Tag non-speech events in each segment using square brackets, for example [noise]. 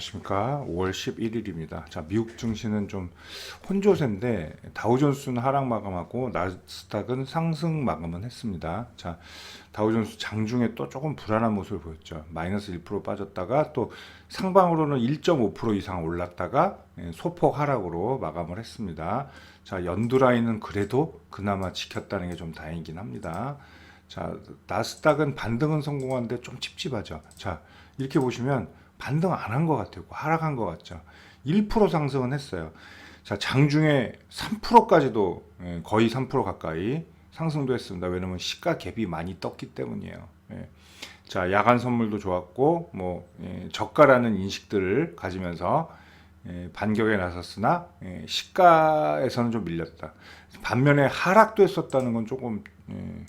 안녕하십니까. 5월 11일입니다. 자, 미국 증시는 좀 혼조세인데 다우존스는 하락 마감하고 나스닥은 상승 마감은 했습니다. 자, 다우존스 장중에 또 조금 불안한 모습을 보였죠. 마이너스 1% 빠졌다가 또 상방으로는 1.5% 이상 올랐다가 예, 소폭 하락으로 마감을 했습니다. 자, 연두 라인은 그래도 그나마 지켰다는 게 좀 다행이긴 합니다. 자, 나스닥은 반등은 성공한데 좀 찝찝하죠. 자, 이렇게 보시면 반등 안 한 것 같아요. 하락한 것 같죠. 1% 상승은 했어요. 자, 장중에 3%까지도 예, 거의 3% 가까이 상승도 했습니다. 왜냐면 시가 갭이 많이 떴기 때문이에요. 예. 자, 야간 선물도 좋았고, 뭐, 예, 저가라는 인식들을 가지면서 예, 반격에 나섰으나 예, 시가에서는 좀 밀렸다. 반면에 하락도 했었다는 건 조금 예,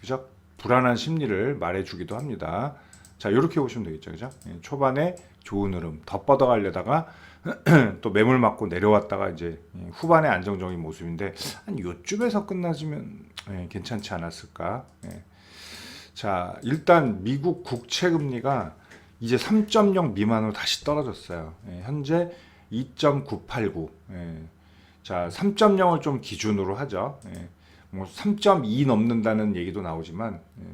그죠? 불안한 심리를 말해주기도 합니다. 자, 이렇게 보시면 되겠죠, 그죠? 예, 초반에 좋은 흐름 더 뻗어 가려다가 [clears throat] 또 매물 맞고 내려왔다가 이제 예, 후반에 안정적인 모습인데 한 요쯤에서 끝나지면 예, 괜찮지 않았을까? 예. 자, 일단 미국 국채 금리가 이제 3.0 미만으로 다시 떨어졌어요. 예, 현재 2.989. 예. 자, 3.0을 좀 기준으로 하죠. 예. 뭐 3.2 넘는다는 얘기도 나오지만 예.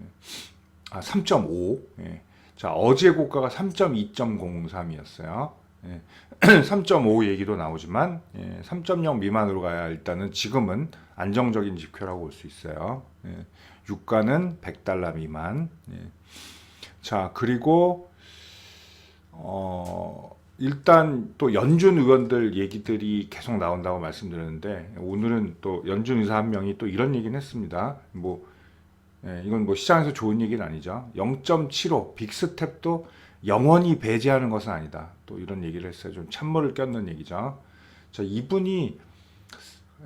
아, 3.5. 예. 자, 어제 고가가 3.2.03이었어요. 예. [clears throat] 3.5 얘기도 나오지만 예. 3.0 미만으로 가야 일단은 지금은 안정적인 지표라고 볼 수 있어요. 예. 유가는 100달러 미만. 예. 자, 그리고 어 일단 또 연준 의원들 얘기들이 계속 나온다고 말씀드렸는데 오늘은 또 연준 의사 한 명이 또 이런 얘기는 했습니다. 뭐 예, 이건 뭐 시장에서 좋은 얘기는 아니죠. 0.75 빅스텝도 영원히 배제하는 것은 아니다. 또 이런 얘기를 했어요. 좀 찬물을 꼈는 얘기죠. 자, 이분이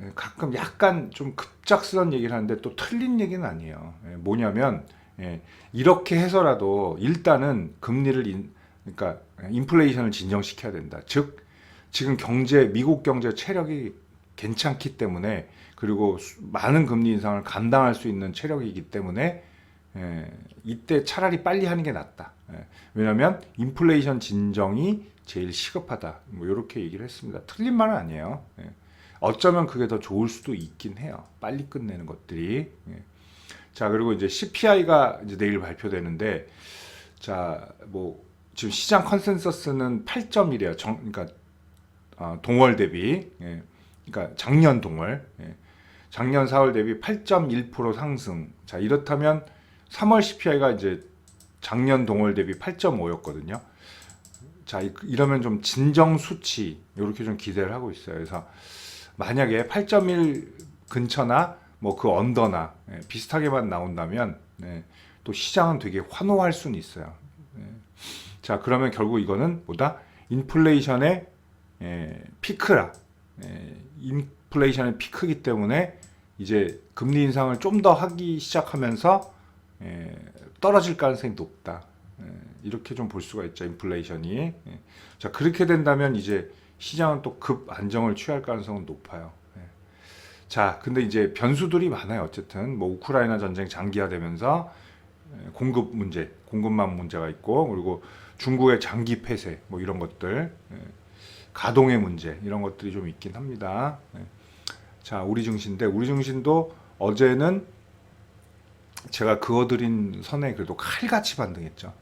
예, 가끔 약간 좀 급작스러운 얘기를 하는데 또 틀린 얘기는 아니에요. 예, 뭐냐면 예, 이렇게 해서라도 일단은 금리를 인, 그러니까 인플레이션을 진정시켜야 된다. 즉 지금 경제 미국 경제 체력이 괜찮기 때문에 그리고 수- 많은 금리 인상을 감당할 수 있는 체력이기 때문에 예, 이때 차라리 빨리 하는 게 낫다. 예, 왜냐하면 인플레이션 진정이 제일 시급하다. 뭐 이렇게 얘기를 했습니다. 틀린 말은 아니에요. 예. 어쩌면 그게 더 좋을 수도 있긴 해요. 빨리 끝내는 것들이. 예. 자 그리고 이제 CPI가 이제 내일 발표되는데 자뭐 지금 시장 컨센서스는 8.1이에요. 정, 그러니까 어, 동월 대비, 예. 그러니까 작년 동월, 예. 작년 4월 대비 8.1% 상승. 자 이렇다면 3월 CPI가 이제 작년 동월 대비 8.5였거든요. 자 이- 이러면 좀 진정 수치 이렇게 좀 기대를 하고 있어요. 그래서 만약에 8.1 근처나 뭐 그 언더나 예, 비슷하게만 나온다면 예, 또 시장은 되게 환호할 수는 있어요. 예. 자 그러면 결국 이거는 뭐다? 인플레이션의 예, 피크라. 예, 인플레이션의 피크이기 때문에 이제 금리 인상을 좀 더 하기 시작하면서 예, 떨어질 가능성이 높다. 예, 이렇게 좀 볼 수가 있죠. 인플레이션이. 예. 자 그렇게 된다면 이제 시장은 또 급 안정을 취할 가능성은 높아요. 예. 자, 근데 이제 변수들이 많아요. 어쨌든 뭐 우크라이나 전쟁 장기화되면서 예, 공급 문제, 공급망 문제가 있고 그리고 중국의 장기 폐쇄 뭐 이런 것들, 예, 가동의 문제 이런 것들이 좀 있긴 합니다. 예. 자, 우리 증시인데 우리 증시도 어제는 제가 그어드린 선에 그래도 칼같이 반등했죠.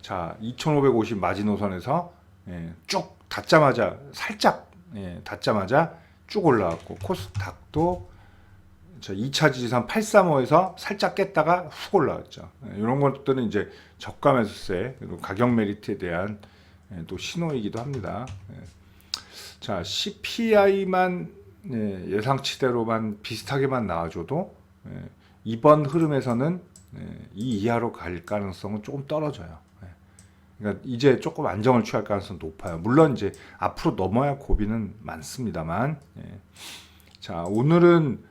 자, 2,550 마지노선에서 예, 쭉 닿자마자 살짝 예, 닿자마자 쭉 올라왔고 코스닥도 자 2차 지지선 835에서 살짝 깼다가 훅 올라왔죠. 예, 이런 것들은 이제 저가 매수세 가격 메리트에 대한 예, 또 신호이기도 합니다. 예. 자 CPI만 예, 예상치대로만 비슷하게만 나와줘도 예, 이번 흐름에서는 예, 이 이하로 갈 가능성은 조금 떨어져요. 예. 그러니까 이제 조금 안정을 취할 가능성이 높아요. 물론 이제 앞으로 넘어야 고비는 많습니다만. 예. 자 오늘은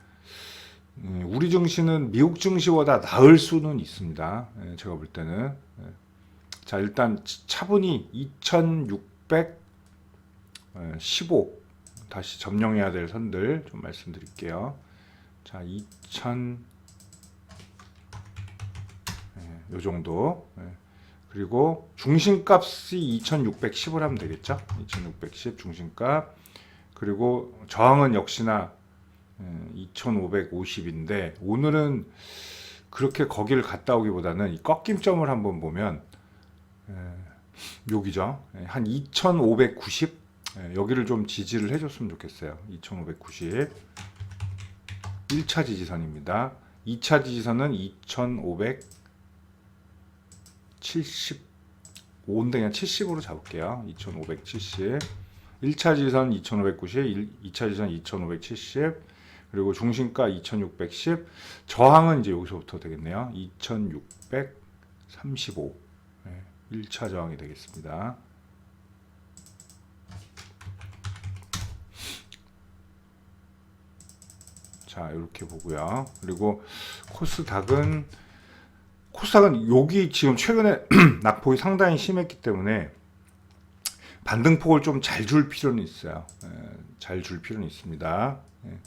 음, 우리 증시는 미국 증시보다 나을 수는 있습니다. 예, 제가 볼 때는. 예. 자 일단 치- 차분히 2,615 다시 점령해야 될 선들 좀 말씀드릴게요. 자 2,000 예, 요 정도. 예. 그리고 중심값이 2610을 하면 되겠죠. 2610 중심값. 그리고 저항은 역시나 2550인데 오늘은 그렇게 거기를 갔다 오기보다는 이 꺾임점을 한번 보면 에, 여기죠. 예, 한2590 예, 여기를 좀 지지를 해줬으면 좋겠어요. 2590 1차 지지선입니다. 2차 지지선은 2575인데 그냥 70으로 잡을게요. 2570 1차 지지선 2590 2차 지지선 2570 그리고 중심가 2610 저항은 이제 여기서부터 되겠네요. 2635 네, 1차 저항이 되겠습니다. 자 이렇게 보고요. 그리고 코스닥은 코스닥은 여기 지금 최근에 [clears throat] 낙폭이 상당히 심했기 때문에 반등폭을 좀 잘 줄 필요는 있어요. 잘 줄 필요는 있습니다. 예.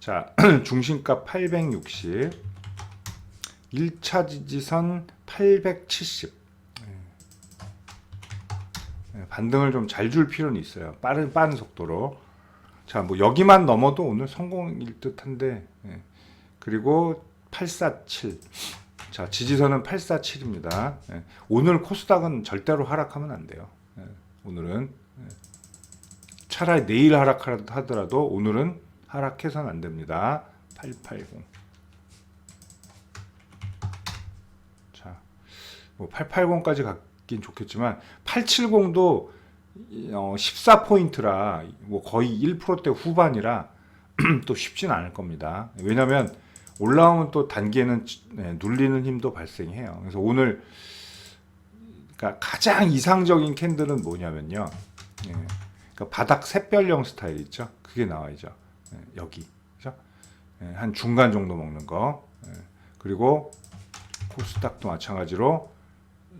자 중심가 860 1차 지지선 870 예, 반등을 좀 잘 줄 필요는 있어요. 빠른 빠른 속도로. 자, 뭐 여기만 넘어도 오늘 성공일 듯한데. 예. 그리고 847. 자, 지지선은 847입니다. 예. 오늘 코스닥은 절대로 하락하면 안 돼요. 예. 오늘은 예. 차라리 내일 하락하더라도 오늘은 하락해서는 안 됩니다. 880. 자, 뭐 880까지 갔긴 좋겠지만 870도 어, 14포인트라 뭐 거의 1%대 후반이라 [clears throat] 또 쉽진 않을 겁니다. 왜냐하면 올라오면 또 단계는 네, 눌리는 힘도 발생해요. 그래서 오늘 그러니까 가장 이상적인 캔들은 뭐냐면요. 예, 그러니까 바닥 샛별형 스타일 있죠. 그게 나와야죠. 예, 여기 그죠? 예, 한 중간 정도 먹는 거. 예, 그리고 코스닥도 마찬가지로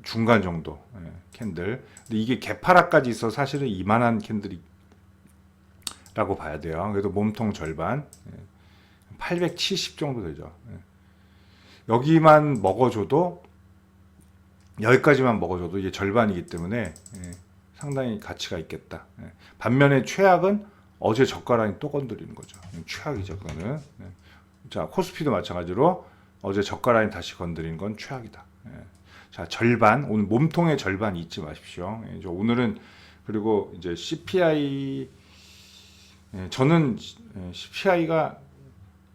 중간 정도 예, 캔들. 근데 이게 개파락까지 있어 사실은 이만한 캔들이라고 봐야 돼요. 그래도 몸통 절반, 예, 870 정도 되죠. 예. 여기만 먹어줘도 여기까지만 먹어줘도 이게 절반이기 때문에 예, 상당히 가치가 있겠다. 예. 반면에 최악은 어제 저가라인 또 건드리는 거죠. 예, 최악이죠, 그거는. 예. 자, 코스피도 마찬가지로 어제 저가라인 다시 건드리는 건 최악이다. 예. 자, 절반 오늘 몸통의 절반 잊지 마십시오. 예, 오늘은 그리고 이제 CPI 예, 저는 예, CPI가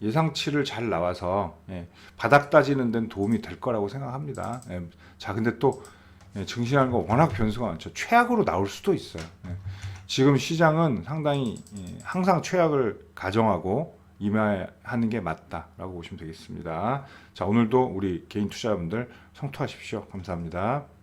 예상치를 잘 나와서 예, 바닥 따지는 데는 도움이 될 거라고 생각합니다. 예, 자, 근데 또 예, 증시라는 거 워낙 변수가 많죠. 최악으로 나올 수도 있어요. 예, 지금 시장은 상당히 예, 항상 최악을 가정하고 임하는 게 맞다라고 보시면 되겠습니다. 자, 오늘도 우리 개인 투자자분들 성투하십시오. 감사합니다.